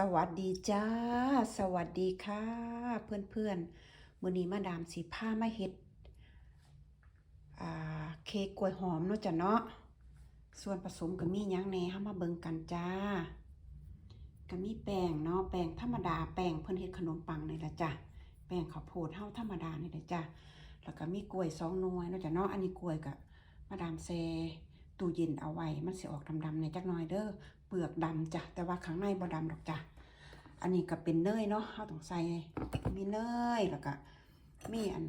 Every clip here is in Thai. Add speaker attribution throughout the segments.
Speaker 1: สวัสดีจ้า สวัสดีค่ะ เพื่อนๆมื้อนี้มาดามสีผ้ามาเฮ็ดเค้กกล้วยหอมเนาะจ้ะเนาะส่วนผสมก็มียังแน่เฮามาเบิ่งกันจ้าก็มีแป้งเนาะแป้งธรรมดาแป้งเพิ่อนเฮ็ดขนมปังนี่ล่ะจ้ะแป้งข้าวโพดเฮาธรรมดานี่แหละจ้ะแล้วก็มีกล้วยสองหน่วยเนาะจ้ะเนาะอันนี้กล้วยก็มาดามแช่ตู้เย็นเอาไว้มันสิออกดำๆในจักหน่อยเด้อเลือกดำจ้ะแต่ว่าข้างในบ่ดำดอกจ้ะอันนี้ก็เป็นเนยเนาะเราต้องใส่มีเนยแล้วก็มีอัน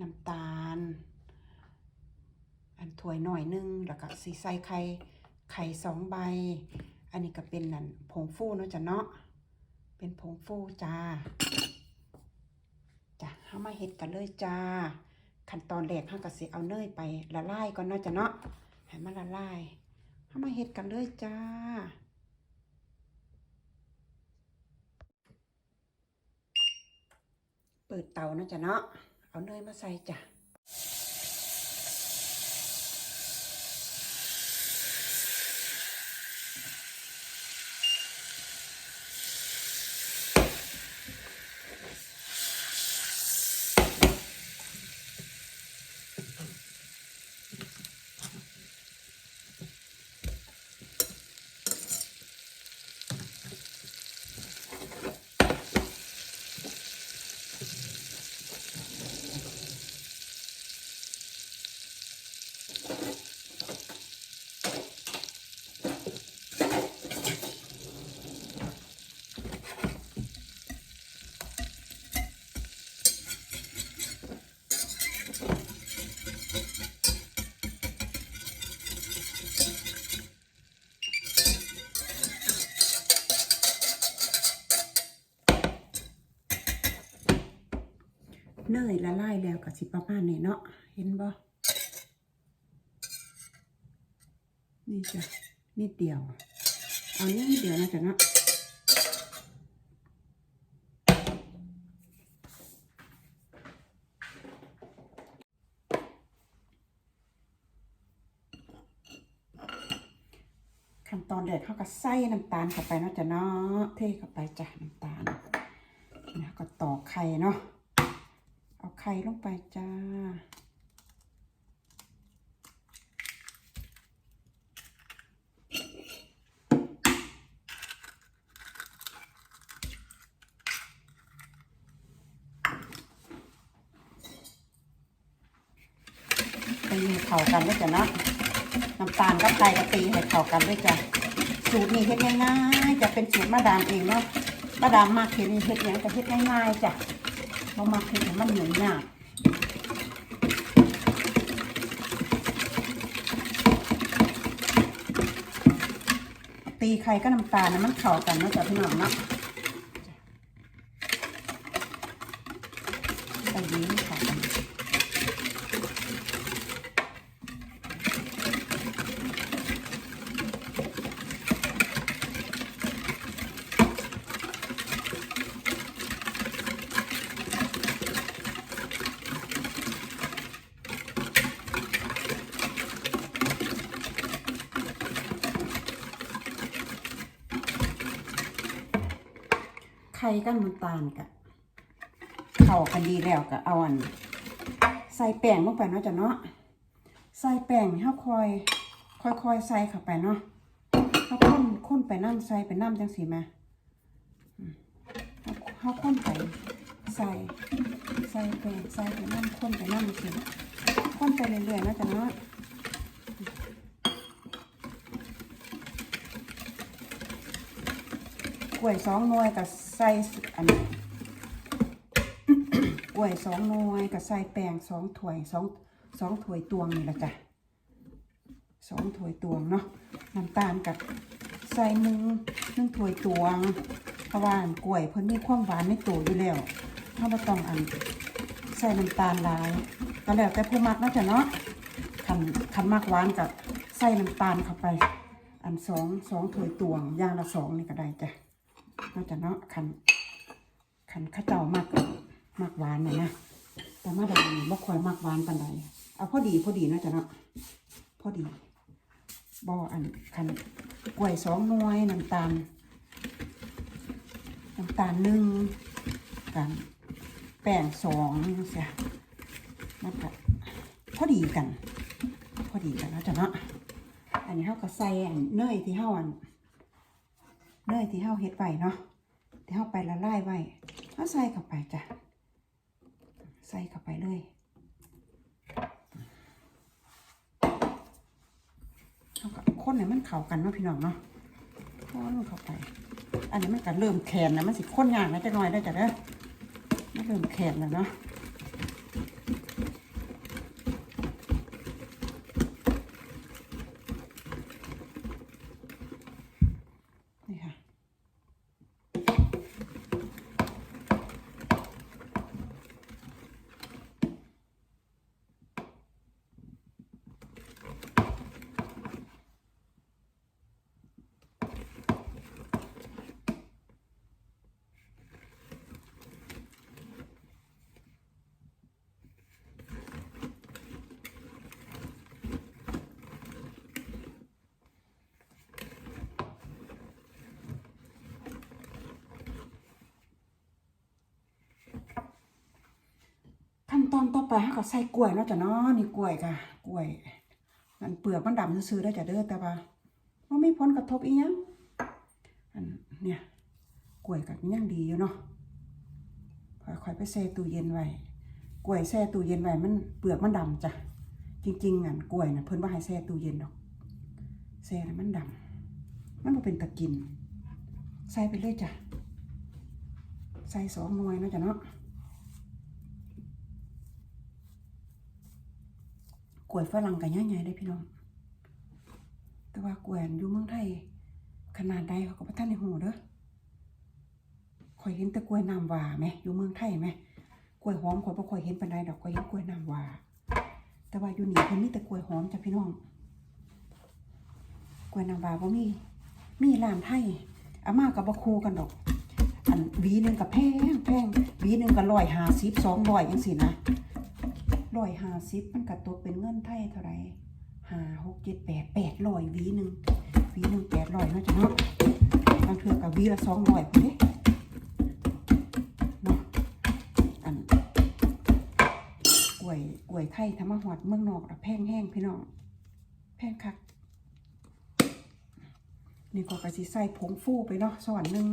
Speaker 1: น้ำตาล อันถ้วยหน่อยหนึงแล้วก็สีใส่ไข่ไข่สองใบ อันนี้ก็เป็นนั่นผงฟูเนาะจ้ะเนาะเป็นผงฟูจ้าจ้ะเฮามาเฮ็ดกันเลยจ้า ขั้นตอนแรกเฮาก็สิเอาเนยไปละลายก่อนเนาะจ้ะเนาะให้มันละลาย เฮามาเห็ดกันเลยจ้า เปิดเตานะจ๊ะเนาะ เอาเนยมาใส่จ้ะ เน ยละลายแล้วก็สิประมาณนี้เนาะเห็นบ่นี่จ้ะนิดเดียว เอานิดเดียวนะจ๊ะเนาะขั้นตอนเด็ดเขาก็ใส่น้ำตาลเข้าไปเนาะจ้ะเนาะเทเข้าไปจ้ะน้ำตาลแล้วก็ตอกไข่เนาะ ไข่ลงไปจ้าตีเข้ากันด้วยจ้ะเนาะน้ำตาลกับไข่ก็ตีให้เข้ากันด้วยจ้ะสูตรนี้เฮ็ดง่ายๆจะเป็นสูตรมาดามเองเนาะมาดามมากเห็นเฮ็ดหยังก็เฮ็ดง่ายๆจ้ะ บ่มักเฮ็ดให้มันเหนื่อยยาตีไข่ก็น้ำตาลนะมันเข่ากันเนาะจ้ะพี่น้องเนาะใส่ดีให้เข้ากัน ไข่กับน้ำตาลกะเข้ากันดีแล้วก็เอาอัน ใส่แป้งลงไปเนาะจ้ะเนาะใส่แป้งให้เฮาคอยค่อยๆใส่เข้าไปเนาะเฮาค้นค้นไปน้ำใส่ไปน้ำจังสีมาอืมเฮาค้นไปใส่ใส่แป้งใส่ไปน้ำค้นไปน้ำสิค้นไปเรื่อยๆเนาะจ้ะเนาะกล้วยสองหน่วยกับ ใส่อันนี้กล้วยสองหน่วยกับใส่แป้งสองถ้วยสองสองถ้วยตวงนี่ละจ้ะสองถ้วยตวงเนาะน้ำตาลกับใส่หนึ่งหนึ่งถ้วยตวงเพราะว่าอันกล้วยเพิ่นมีความหวานในตัวอยู่แล้วถ้าบ่ต้องอันใส่น้ำตาลหลายก็แล้วแต่ผู้มักนะจ้ะเนาะคันคันมักหวานกับใส่น้ำตาลเข้าไป อันสองสองถ้วยตวงอย่างละสองนี่ก็ได้จ้ะ กจากเนาะคันคันข้าเจ้ามากมากหวานนะนะแต่มาดามบ่ค่อยมากหวานปานใดเอาพอดีพอดีนาะจ้ะเนาะพอดีบ่อันคันกล้วยสองน่วยน้ำตาลน้ำตาลหนึ่งกันแป้งสองเสียมันก็พอดีกัน พอดีกันแล้วจ้ะเนาะอันนี้เขาก็ใส่อันเนยที่เฮาอัน เนยที่เฮาเฮ็ดไว้เนาะที่เฮาไปละลายไว้เอาใส่เข้าไปจ้ะใส่เข้าไปเลยเอาก็คนให้มันเข้ากันเนาะพี่น้องเนาะคนเข้าไป อันนี้มันก็เริ่มแข็งนะมันสิข้นยากนะจักหน่อยได้จ้ะเด้อมันเริ่มแข็งแล้วเนาะนี่ค่ะขั้น ตอนต่อไปเขาก็ใส่กล้วยเนาะจ้ะเนาะนี่กล้วยค่ะกล้วยมันเปลือกมันดำซื่อๆได้จ้ะเด้อแต่ว่าว่ามีผลกระทบอีหยังอันเนี่ยกล้วยกับยังดีอยู่เนาะค่อยๆไปแช่ตู้เย็นไว้กล้วยแช่ตู้เย็นไว้มันเปลือกมันดำจ้ะจริงๆอันกล้วยนะเพิ่นว่าให้แช่ตู้เย็นดอกแช่แล้วมันดำมันบ่เป็นตะกินใส่ไปเลยจ้ะใส่สองหน่วยนะจ้ะเนาะ กล้วยฝรั่งกันย่ายๆได้พี่น้อง แต่ว่ากล้วยอยู่เมืองไทย ขนาดใดเขาก็บ่ทันได้ฮู้เด้อข่อยเห็นแต่กล้วยน้ำวาแหมอยู่เมืองไทยแหมกล้วยหอมข่อยบ่ค่อยเห็นปานใดดอกข่อยเห็นกล้วยน้ำวาแต่ว่าอยู่นี่เพิ่นมีแต่กล้วยหอมจ้ะพี่น้อง กล้วยน้ำว้าบ่มี มีร้านไทยอาม่าก็บ่คู่กันดอกอันวีหนึ่งก็แพงแพงวีหนึ่งก็150 200จังซี่นะ ร้อยห้าสิบมันก็ตกเป็นเงินไทยเท่าไรห้าหกเจ็ดแปดแปดร้อยวีหนึ่งวีหนึ่งแปดร้อยเนาะจ้ะเนาะบางเทือกับวีละสองร้อยพุ่นเด้เนาะอันกล้วยกล้วยไทยทำมาหอดเมืองนอกอะแพงแห้งพี่น้องแพงคักนี่ก็กระสิใส่ผงฟูไปเนาะซ้อนหนึ่ง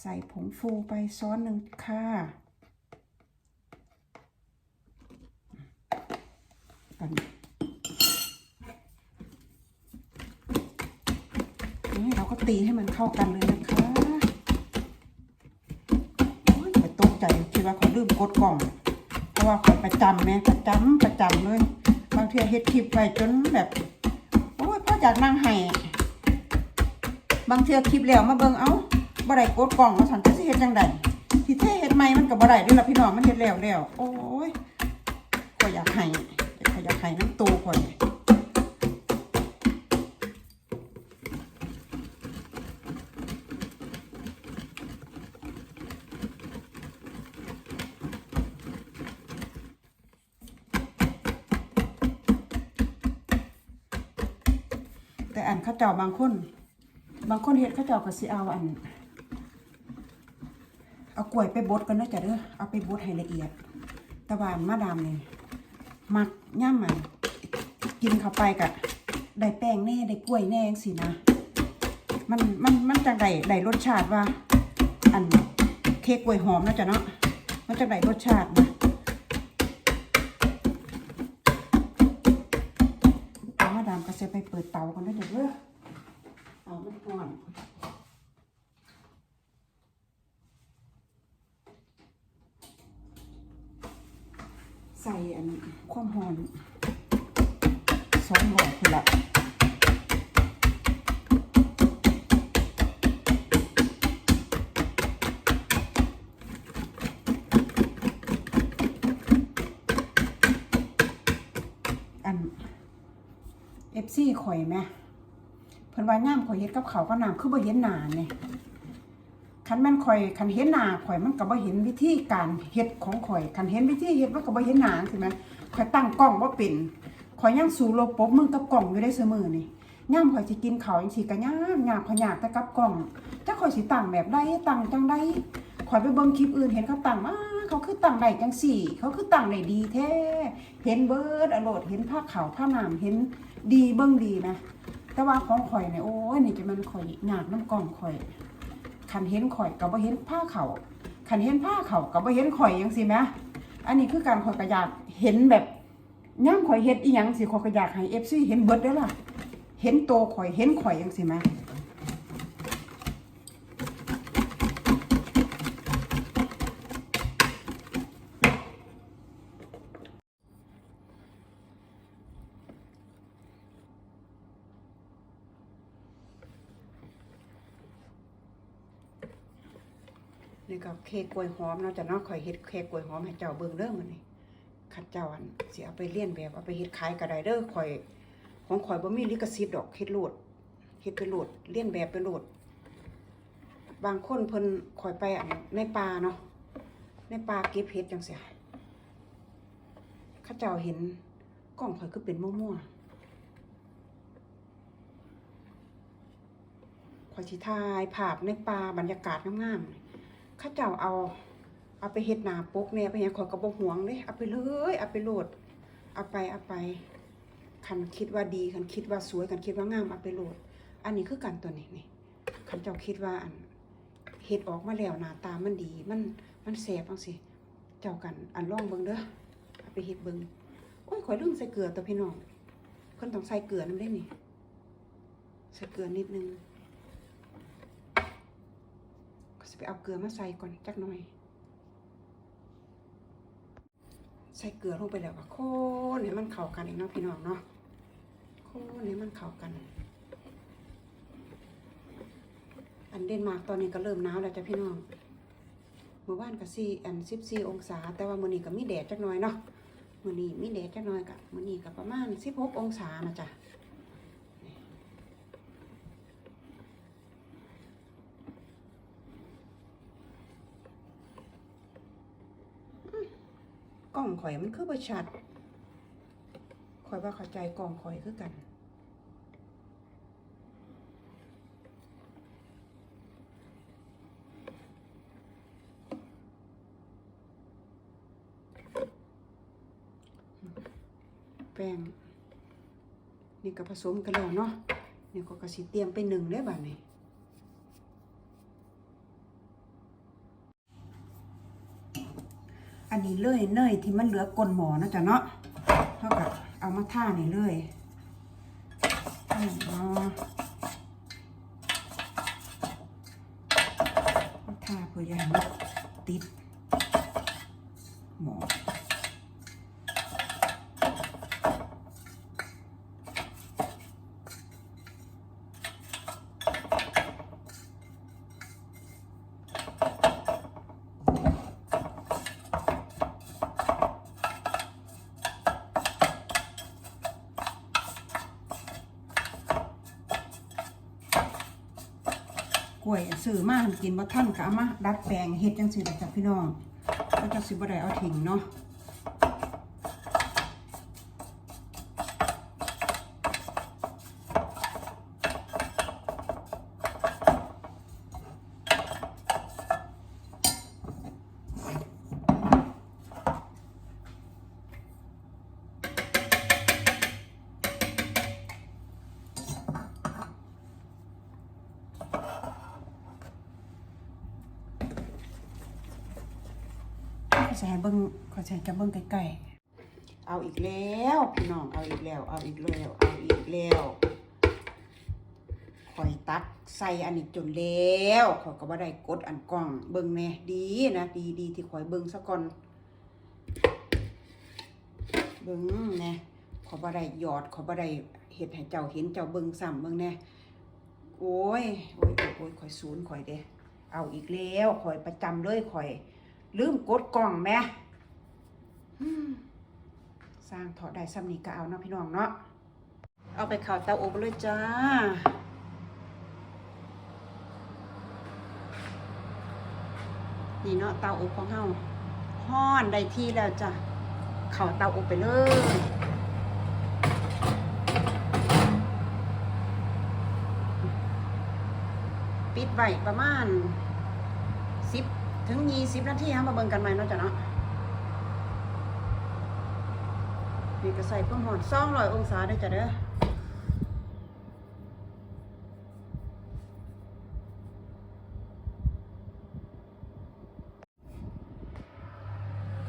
Speaker 1: ใส่ผงฟูไปซ้อนหนึ่งค่ะ กันนี่เราก็ตีให้มันเข้ากันเลยนะคะโอ้ยไปตกใจคิดว่าเขาลืมกดกล่อง เพราะว่าเขาประจำเนี่ประจำประจำเลย บางทีเฮ็ดคลิปไปจนแบบ โอ้ยพ่อจากนั่งไห้บางเทีคลิปแล้วมาเบิ่งเอ้าบ่ได้กดกล่องมาสั่นจะสิเฮ็ดจังไดที่เทเฮ็ดใหม่มันก็บ่ได้ด้วยล่ะพี่น้องมันเฮ็ดแล้วแล้วโอ้ยก็อยากให้ขยับ ไข่น้ำตูก่อนแต่อันข้าเจ้าบางคน บางคนเฮ็ดข้าเจ้าก็สิเอาอัน เอากล้วยไปบดกันนะจ้ะเด้อเอาไปบดให้ละเอียดต่ว่าอันมาดามนี่ มักย่ำมันกินเข้าไปกะได้แป้งแน่ได้กล้วยแน่จังสินะ มันมันมันจะได้ได้รสชาติว่า อันเค้กกล้วยหอมนะจ๊ะเนาะมันจะได้รสชาตินะเอามาดามก็จะไปเปิดเตากันได้เดี๋ยว ซี่ข่อยไหมเพิ่นว่าย่ามข่อยเฮ็ดกับเขาก็น้ำคือบ่เห็นหนาเนี่ยคันแม่นข่อยคันเห็นหนาข่อยมันก็บ่เห็นวิธีการเฮ็ดของข่อยคันเห็นวิธีเฮ็ดมันก็บ่เห็นหนาใช่ไหมข่อยตั้งกล้องบ่เป็นข่อยยังสู่โลบปบมือกับกล้องอยู่ได้เสมอนี่ย่ามข่อยสิกินข้าวจังซี่ก็ยากยากข่อยยากแต่กับกล้องจักข่อยสิตั้งแบบใดตั้งจังไดข่อยไปเบิ่งคลิปอื่นเห็นเขาตั้งมาเขาคือตั้งได้จังซี่ เขาคือตั้งได้ดีแท้เห็นเบิดอโลดเห็นผ้าขาวผ้าน้ำเห็น ดีเบิ้งดีนะแต่ว่าของข่อยเนี่ยโอ้ยนี่จะมันข่อยหยากน้ำกล่องข่อยขันเห็นข่อยกับ่เห็นผ้าเขาขันเห็นผ้าเขากับ่เห็นข่อยยังสิไหมอันนี้คือการข่อยกระยากเห็นแบบย่างข่อยเห็ดอีหยังสิข่อยกระยากให้เอฟซีเห็นเบิดเด้ล่ะ เห็นโตข่อยเห็นข่อยยังสิไหมนี่ ก็เค้กกล้วยหอมเนาะจ้ะเนาะข่อยเฮ็ดเค้กกล้วยหอมให้เจ้าเบิ่งเด้อมื้อนี้คันเจ้าอันสิเอาไปเลียนแบบเอาไปเฮ็ดขายก็ได้เด้อข่อย ของข่อยบ่มีลิขสิทธิ์ดอกเฮ็ดโลดเฮ็ดไปโลดเลียนแบบไปโลดบางคนเพิ่นข่อยไปอันในป่าเนาะในป่าเก็บเห็ดจังซี่เขาเจ้าเห็นกล้องข่อยคือเป็นมั่วๆข่อยสิถ่ายภาพในป่าบรรยากาศงามๆ ข้าเจ้าเอาเอาไปเฮ็ดหนาปกแหน่ยไปหยังขอยก็บ่หวงเด้เอาไปเลยเอาไปโหลด เอาไปเอาไปคันคิดว่าดีคันคิดว่าสวยคันคิดว่างามเอาไปโหลด อันนี้คือกันตัวนี้นี่คันเจ้าคิดว่าอันเฮ็ดออกมาแล้วหน้าตามันดีมันมันแซ่บจังซี่เจ้ากันอันลองเบิ่งเด้อเอาไปเฮ็ดเบิ่งโอ้ยข่อยลืมใส่เกลือตัวพี่น้องเพิ่นต้องใส่เกลือนำเด้นี่ใส่เกลือนิดนึงก็สิ ไปเอาเกลือมาใส่ก่อนจักหน่อย ใส่เกลือลงไปแล้วก็โคนให้มันเข้ากันอีกเนาะพี่น้องเนาะโคนให้มันเข้ากัน อันเดนมาร์กตอนนี้ก็เริ่มหนาวแล้วจ้ะพี่น้องเมื่อวานก็สี่อันสิบสี่องศา แต่ว่ามื้อนี้ก็มีแดดจักหน่อยเนาะมื้อนี้มีแดดจักหน่อยก็มื้อนี้ก็ประมาณสิบหกองศานะจ๊ะกล้อง ข่อยมันคือบ่ชัดข่อยว่าเข้าใจกล้องข่อยคือกันแป้งนี่ก็ผสมกันแล้วเนาะนี่ก็กระสิเตรียมไปหนึ่งได้บ่านี่ นนี้เลยเนยที่มันเหลือกลนหมอนะจ๊ะเนาะเท่ากับเอามาท่านี่เลยเนาะมาท่าเพื่ออย่าให้มันติด ซื้อมาหันกินบ่ท่านก็เอามาดัดแปลงเฮ็ดจังซี่ล่ะจ้ะพี่น้องก็จะสิบ่ได้เอาทิ้งเนาะ สิให้เบิ่งขอสิให้จะเบิ่งใกล้ๆเอาอีกแล้วพี่น้องเอาอีกแล้ว เอาอีกแล้วเอาอีกแล้วข่อยตักใส่อันนี้จนแล้วข่อยก็บ่ได้กดอันกล้องเบิ่งแน่ดีนะดีดีที่ข่อยเบิ่งซะก่อนเบิ่งแน่ข่อยบ่ได้หยอดข่อยบ่ได้เฮ็ดให้เจ้าเห็นเจ้าเบิ่งซ้ำเบิ่งแน่โอ้ยโอ้ยโอ้ยโอ้ยข่อยศูนย์ข่อยเด้เอาอีกแล้วข่อยประจำเลยข่อย ลืมกดกล่องแม่สร้างถอดได้ซ้ำนี้ก็เอาเนาะพี่น้องเนาะ เอาไปข่าวเตาอบเลยจ้า นี่เนาะเตาอบของเฮาฮ้อนได้ที่แล้วจ้ะเข่าเตาอบไปเลยปิดไว้ประมาณสิบ ถึงยี่สิบนาทีเฮามาเบิ่งกันใหม่เนาะจ้ะเนาะนี่ก็ใส่เพิ่มหอน200อยองศาเด้จ้ะเด้อ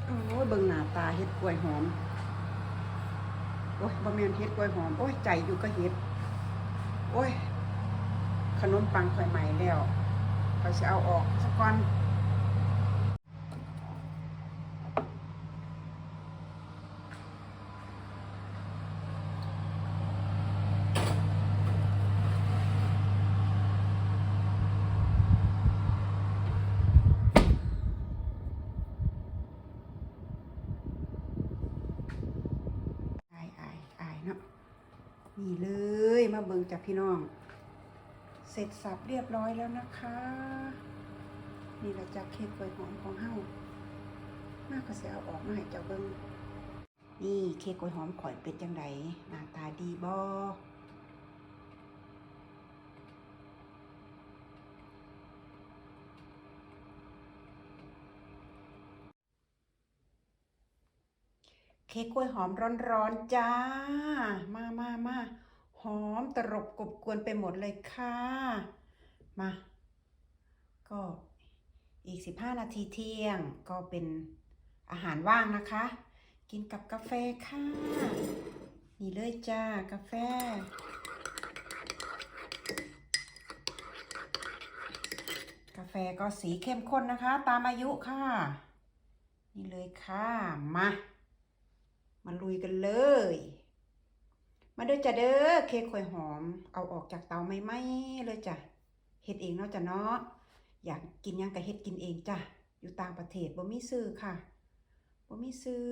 Speaker 1: โอ้ยเบิ่งหน้าตาเฮ็ดกล้วยหอม โอ้ยบะเมียนเฮ็ดกล้วยหอม โอ้ย ใจอยู่ก็เฮ็ด โอ้ย ขนมปังข่อยใหม่แล้วข่อยสิเอาออกสักก่อนอายอายอายเนาะนี่เลย มาเบิ่งจาก พี่น้อง เสร็จสับเรียบร้อยแล้วนะคะ นี่เราจะเค้กกล้วยหอมของเฮามาก็สิเอาออกมาให้เจ้าเบิ่งนี่เค้กกล้วยหอมข่อยเป็นจังไดหน้าตาดีบ่เค้กกล้วยหอมร้อนๆจ้า มามามา หอมตรบกบกวนไปหมดเลยค่ะ มา ก็อีก 15 นาทีเที่ยงก็เป็นอาหารว่างนะคะ กินกับกาแฟค่ะ นี่เลยจ้ากาแฟกาแฟก็สีเข้มข้นนะคะ ตามอายุค่ะ นี่เลยค่ะ มา มาลุยกันเลย มาเด้อจ้ะเด้อเค้กขวยหอม เอาออกจากเตาไม่ไหมเลยจ้ะเฮ็ดเองเนาะจ้ะเนาะอยากกินยังก็เฮ็ดกินเองจ้ะอยู่ต่างประเทศบ่มีซื้อค่ะบ่มีซื้อ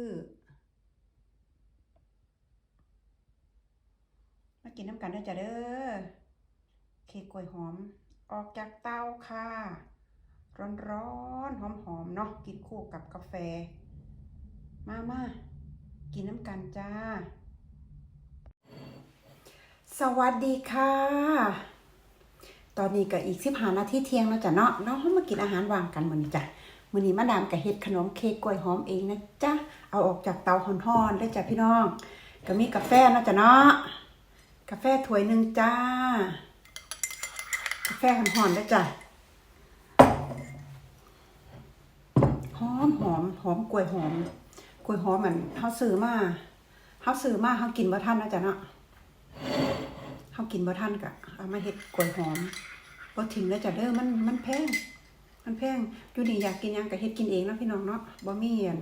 Speaker 1: มากินน้ำกันเด้อจ้ะเด้อเค้กกล้วยหอม ออกจากเตาค่ะ ร้อนๆหอมๆเนาะกินคู่กับกาแฟ มามากินน้ำกันจ้า สวัสดีค่ะ ตอนนี้ก็อีกสิบหานาทีเที่ยงแล้วจ้ะเนาะเรามากินอาหารวางกันมือนี้จ้ะมือนี้มาดามก็เฮ็ดขนมเค้กกล้วยหอมเองนะจ๊ะ เอาออกจากเตาฮ้อนๆเด้จ้ะพี่น้อง ก็มีกาแฟนะจ้ะเนาะ กาแฟถ้วยหนึ่งจ้า กาแฟห่อมๆเด้จ้ะ หอมหอมหอมกล้วยหอม กล้วยหอมเหมันเฮาซื้อมาเฮาซื้อมาเฮากินบ่ทันนะจ้ะเนาะากินบ่ทันก็เอามาเฮ็ดกล้วยหอมบ่ทิ้งแล้วจ้ะเด้อมันมันแพง มันแพงอยู่นี่อยากกินยังก็เฮ็ดกินเองนะพี่น้องเนาะบ่มีอัน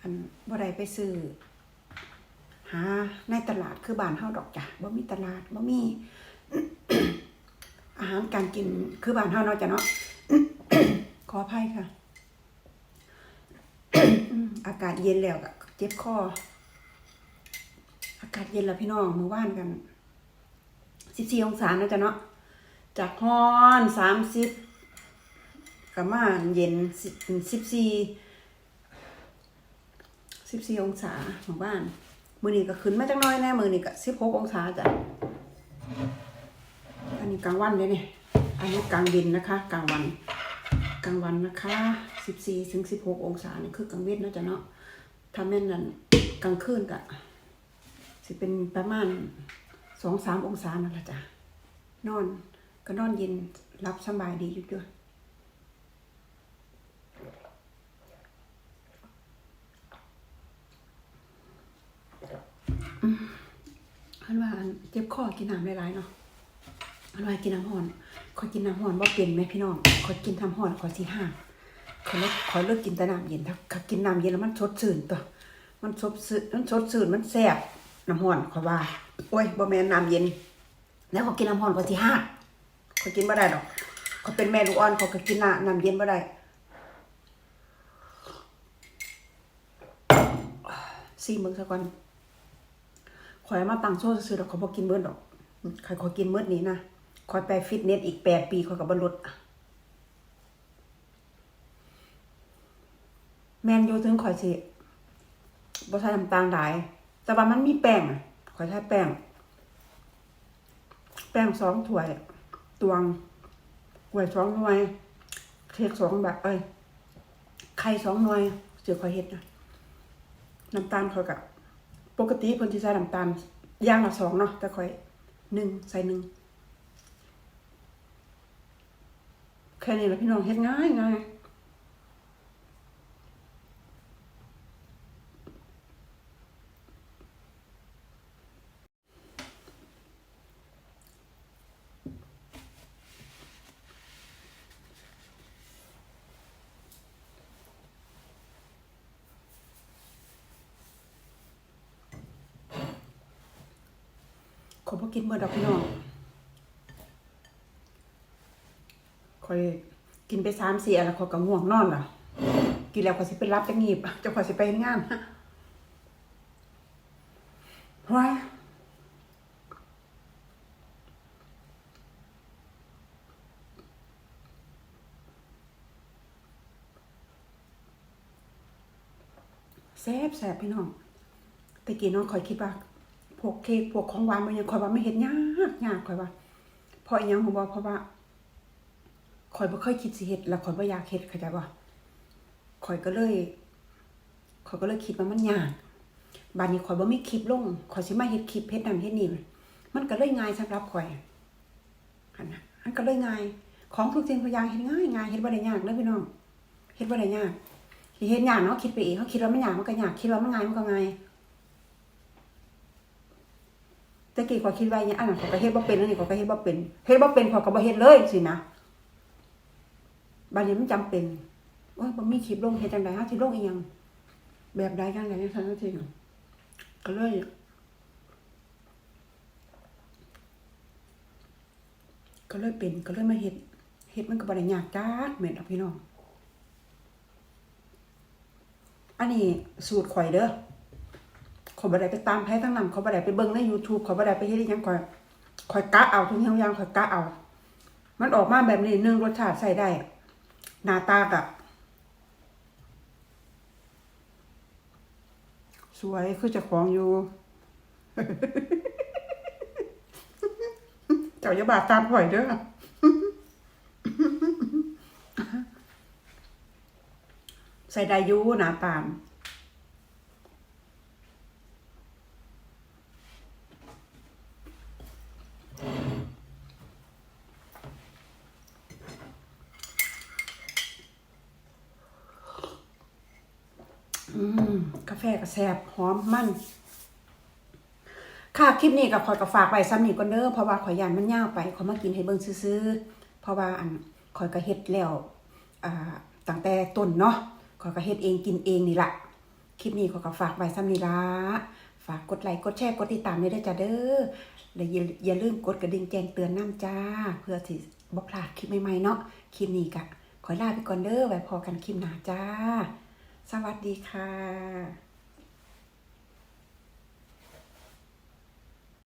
Speaker 1: อันบ่ได้ไปซื้อหาในตลาดคือบ้านเฮาดอกจ้ะบ่มีตลาดบ่มี อาหารการกินคือบ้านเฮาเนาะจ้ะเนาะขออภัยค่ะ อากาศเย็นแล้วก็เจ็บคออากาศเย็นแล้วพี่น้องมื้อว่านกัน สิบสี่องศานะจ๊ะเนาะจากฮอนสามสิบกับมาเย็นสิบสี่สิบสี่องศาหมู่บ้าน มือนี้ก็ขึ้นมาจังน้อยแน่มือนี้ก็สิบหกองศาจ้ะอันนี้กลางวันเลยเนี่ยอันนี้กลางดินนะคะกลางวันกลางวันนะคะสิบสี่ถึงสิบหกองศานี่คือกลางเวทนะจ๊ะเนาะถ้าแม่นนั่นกลางคืนก็สิเป็นประมาณ สองสามองศานั่นแหละจ้ะนอนก็นอนเย็นรับสบายดีอยู่ด้วยอันว่าเจ็บคอกินน้ำหลายๆเนาะอันว่ากินน้ำห่อนขอยกินน้ำห่อนว่าเป็นไหมพี่น้องขอยกินน้ำห่อนขอยสีห้าขอยเลิกขอเลิกกินแต่น้ำเย็นถ้ากินน้ำเย็นแล้วมันชดชื่นตัวมันชดชื่นมันชดชื่นมันแซ่บน้ำห่อนขอว่า โอ้ยบ่แม่นน้ำเย็น แล้วขอยกินน้ำห่อนขอยสิห้าขอยกินบ่ได้ดอกขอยเป็นแม่ลูกอ่อนขอยก็กินน้ำน้ำเย็นบ่ได้ซีมึงซะก่อนขอยมาตังโซ่ซื่อๆดอกขอยบ่กินเบิดดอกขอยขอยกินเบิดนี้นะขอยไปฟิตเนสอีกแปดปีขอยก็บ่ลดแมนอยู่ถึงขอยสิบ่ใส่น้ำตาลหลาย แต่ว่ามันมีแป้งอะ ข่อยใช้แป้ง แป้งสองถ้วย ตวงกล้วยสองหน่วย เค้กสองแบบเอ้ย ไข่สองหน่วยเสือคอยเฮ็ดนะน้ำตาลคอยกับปกติเพิ่นที่ใส่น้ำตาลย่างละสองเนาะแต่คอยหนึ่งใส่หนึ่งแค่นี้แหละพี่น้องเฮ็ดง่ายง่าย ข อยบ่กินเมื่อดอกพี่น้องคอยกินไปสามสี่อันแล้วขอยก็ง่วงนอนล่ะ กินแล้วขอยสิไปรับจะงีบจะขอยสิไปงานว้ายแซ่บแซ่บพี่น้องแต่กี้น้องคอยคิดว่า วกเค้กพวกของหวานมันยังคอยว่าไม่เห็นยากยากคอยว่าเพราะอหยังผมบอกเพราะว่าคอยบ่เคยคิดสิเฮ็ดแล้วคอยบ่อยากเฮ็ดเข้าใจบ่คอยก็เลยคอยก็เลยคิดว่ามันยากบัดนี้คอยบ่มีคลิปลงคอยสิมาเฮ็ดคลิปเฮ็ดนั่นเฮ็ดนี่มันก็เลยง่ายสำหรับคอยอันนะมันก็เลยง่าย ของทุกสิ่งทุกอย่างเฮ็ดง่ายง่ายเฮ็ดบ่ได้ยากเด้อพี่น้องเฮ็ดบ่ได้ยากเฮ็ดยากเนาะคิดไปเองเขาคิดว่ามันยากมันก็ยากคิดว่ามันง่ายมันก็ง่าย ต่กี้ก็คิดว่าอย่างอันนั้นเขาก็เฮ็ดบ่เป็นอันนี้เขาก็เฮ็ดบ่เป็นเฮ็ดบ่เป็นเขาก็บ่เฮ็ดเลยสินะบัดนี้มันจำเป็นโอ้ยบ่มีคลิปลงเฮ็ดจังได๋ฮะสิลงอีหยังแบบใดจังได๋ซั่นจังซี่ก็เลยก็เลยเป็นก็เลยมาเฮ็ดเฮ็ดมันก็บ่ได้ยากจักแม่นดอกพี่น้องอันนี้สูตรข่อยเด้อ ขาบ่ได้ไปตามไผทั้งนั้นขาบ่ได้ไปเบิ่งใน YouTube ขาบ่ได้ไปเฮ็ดอิหยังขอยขอยกะเอาทุกอย่างอย่างขอยกะเอา มันออกมาแบบนี้หนึงรสชาติใส่ได้ หน้าตากะสวยคือจะของอยู่ เจ้าอย่าบาดตามข่อยเด้อใส่ได้อยู่หน้าตาม กาแฟก็แซบหอมมัน ค่ะคลิปนี้ก็ขอยก็ฝากไว้ซ้ำนี่ก่อนเด้อเพราะว่าขอยยานมันยาวไปขอยมากินให้เบิ่งซื่อๆเพราะว่าอันขอยก็เฮ็ดแล้วอ่าตั้งแต่ต้นเนาะขอยก็เฮ็ดเองกินเองนี่แหละคลิปนี้ขอยก็ฝากไว้ซ้ำนี่ละฝากกดไลค์กดแชร์กดติดตามด้วยเด้จ้าเด้อและอย่าอย่าลืมกดกระดิ่งแจ้งเตือนนํจ้า เพื่อที่บ่พลาดคลิปใหม่ๆเนาะคลิปนี้ก็ขอลาไปก่อนเด้อไว้พอกันคลิปหน้าจ้า สวัสดีค่ะ